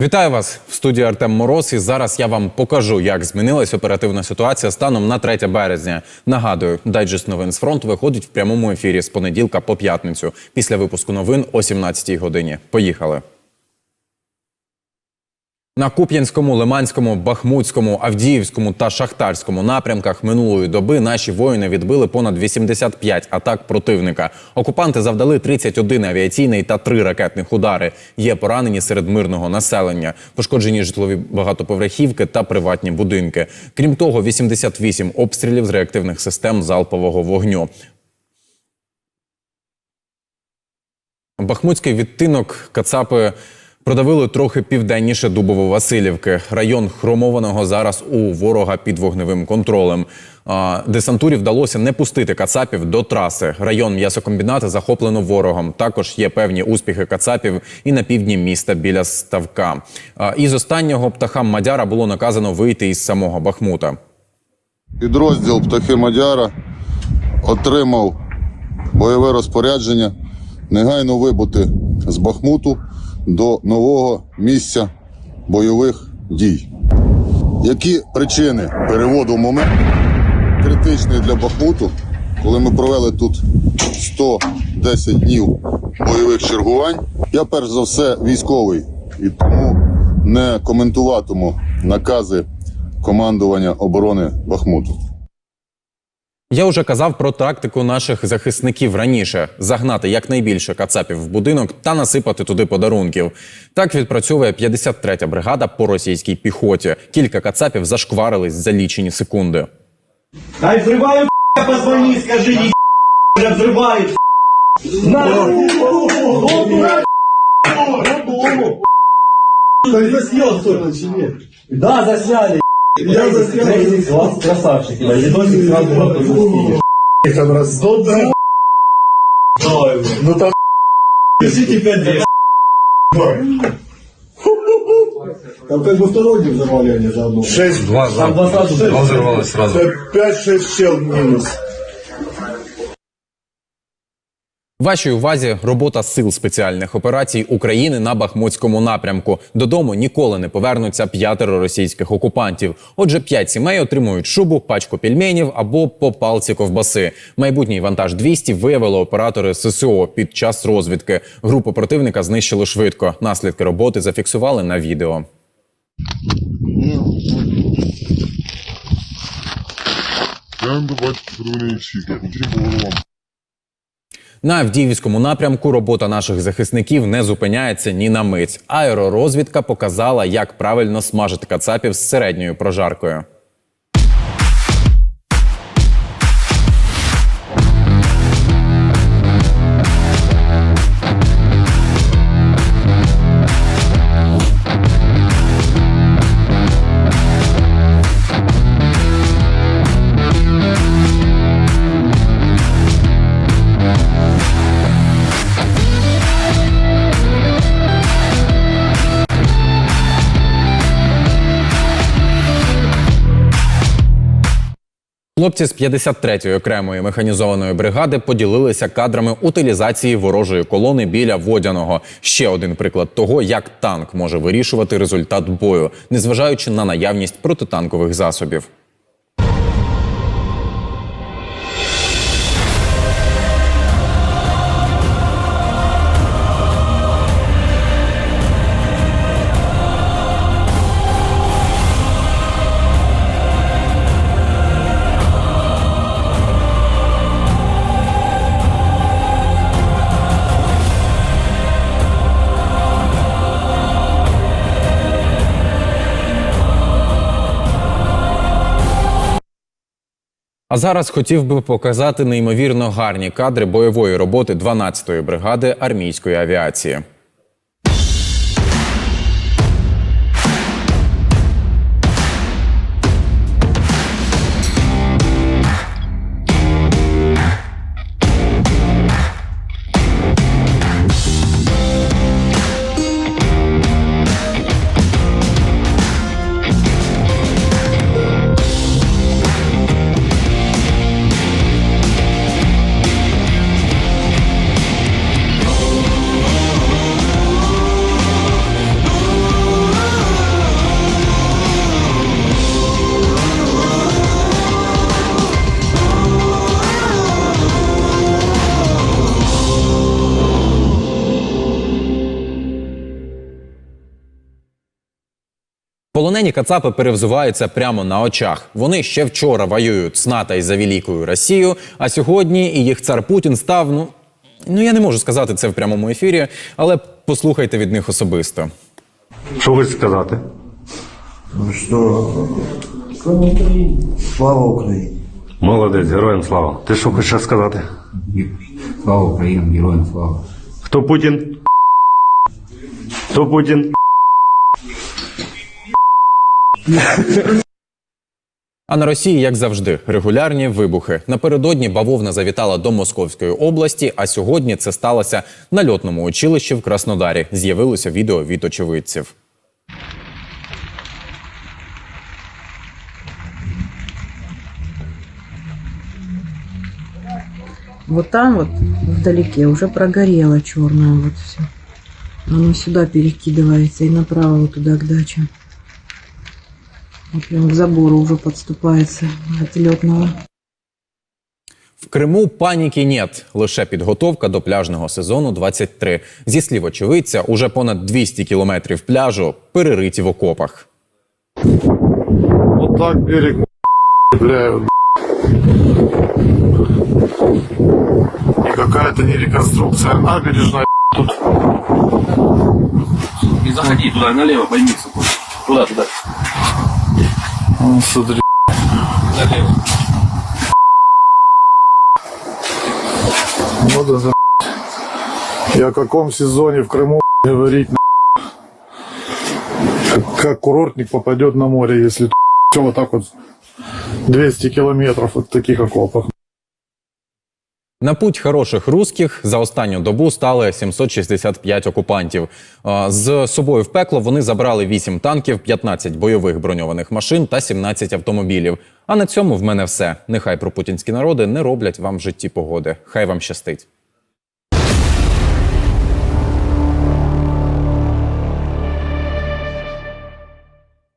Вітаю вас в студії Артем Мороз. І зараз я вам покажу, як змінилась оперативна ситуація станом на 3 березня. Нагадую, дайджест новин з фронту виходить в прямому ефірі з понеділка по п'ятницю після випуску новин о 17 годині. Поїхали. На Куп'янському, Лиманському, Бахмутському, Авдіївському та Шахтарському напрямках минулої доби наші воїни відбили понад 85 атак противника. Окупанти завдали 31 авіаційний та 3 ракетних удари. Є поранені серед мирного населення, пошкоджені житлові багатоповерхівки та приватні будинки. Крім того, 88 обстрілів з реактивних систем залпового вогню. Бахмутський відтинок Кацапи продавили трохи південніше Дубово-Василівки. Район хромованого зараз у ворога під вогневим контролем. Десантурі вдалося не пустити кацапів до траси. Район м'ясокомбіната захоплено ворогом. Також є певні успіхи кацапів і на півдні міста біля ставка. А, Із останнього птахам Мадяра було наказано вийти із самого Бахмута. Підрозділ Птахи Мадяра отримав бойове розпорядження негайно вибути з Бахмуту до нового місця бойових дій. Які причини переводу в момент критичний для Бахмуту, коли ми провели тут 110 днів бойових чергувань? Я перш за все військовий і тому не коментуватиму накази командування оборони Бахмуту. Я вже казав про тактику наших захисників раніше: загнати якнайбільше кацапів в будинок та насипати туди подарунків. Так відпрацьовує 53-я бригада по російській піхоті. Кілька кацапів зашкварились за лічені секунди. Дай взрываю, позвони, скажи, не б***ь, взрывает. На! То есть заснял что-то, Да, засняли. Я заснял. Красавчик. Видосик сразу запустили. Там раздол, да? Ну там Пишите 5 лет. Там как бы второй взорвали они заодно. 6, 2 Там за. два сразу. Два взорвалось сразу. 5-6 чел минус. Вашій увазі робота сил спеціальних операцій України на Бахмутському напрямку. Додому ніколи не повернуться п'ятеро російських окупантів. Отже, п'ять сімей отримують шубу, пачку пельменів або по палці ковбаси. Майбутній вантаж 200 виявили оператори ССО під час розвідки. Групу противника знищили швидко. Наслідки роботи зафіксували на відео. Я бачу червоний чік, як по головам. На Авдіївському напрямку робота наших захисників не зупиняється ні на мить. Аеророзвідка показала, як правильно смажити кацапів з середньою прожаркою. Хлопці з 53-ї окремої механізованої бригади поділилися кадрами утилізації ворожої колони біля водяного. Ще один приклад того, як танк може вирішувати результат бою, незважаючи на наявність протитанкових засобів. А зараз хотів би показати неймовірно гарні кадри бойової роботи 12-ї бригади армійської авіації. Полонені кацапи перевзуваються прямо на очах. Вони ще вчора воюють з НАТО і за великою Росію, а сьогодні і їх цар Путін став. Ну ну я не можу сказати це в прямому ефірі, але послухайте від них особисто. Що ви сказати? Ну что, слава Украине. Слава Украине. Молодець, героям слава. Ти що хочеш сказати? Слава Україні, героям слава. Хто Путін? Хто Путін? А на Росії, як завжди, регулярні вибухи. Напередодні бавовна завітала до Московської області, а сьогодні це сталося на льотному училищі в Краснодарі. З'явилося відео від очевидців. Вот там вот вдалеке уже прогорело черное вот все. Оно сюда перекидывается и направо туда к дачам. Вот прям к забору уже подступается от летного. В Криму паніки нет, лише підготовка до пляжного сезону 23. Зі слів очевидця, уже понад 200 кілометрів пляжу перериті в окопах. Вот так берег бляют. И какая-то не реконструкция, а набережная тут. Не заходи туда, налево больница. Туда, туда. Ну, смотри. Налево. Вот это И о каком сезоне в Крыму говорить как, как курортник попадет на море, если все вот так вот 200 километров от таких окопов. На путь хороших русських за останню добу стали 765 окупантів. З собою в пекло вони забрали 8 танків, 15 бойових броньованих машин та 17 автомобілів. А на цьому в мене все. Нехай пропутінські народи не роблять вам в житті погоди. Хай вам щастить.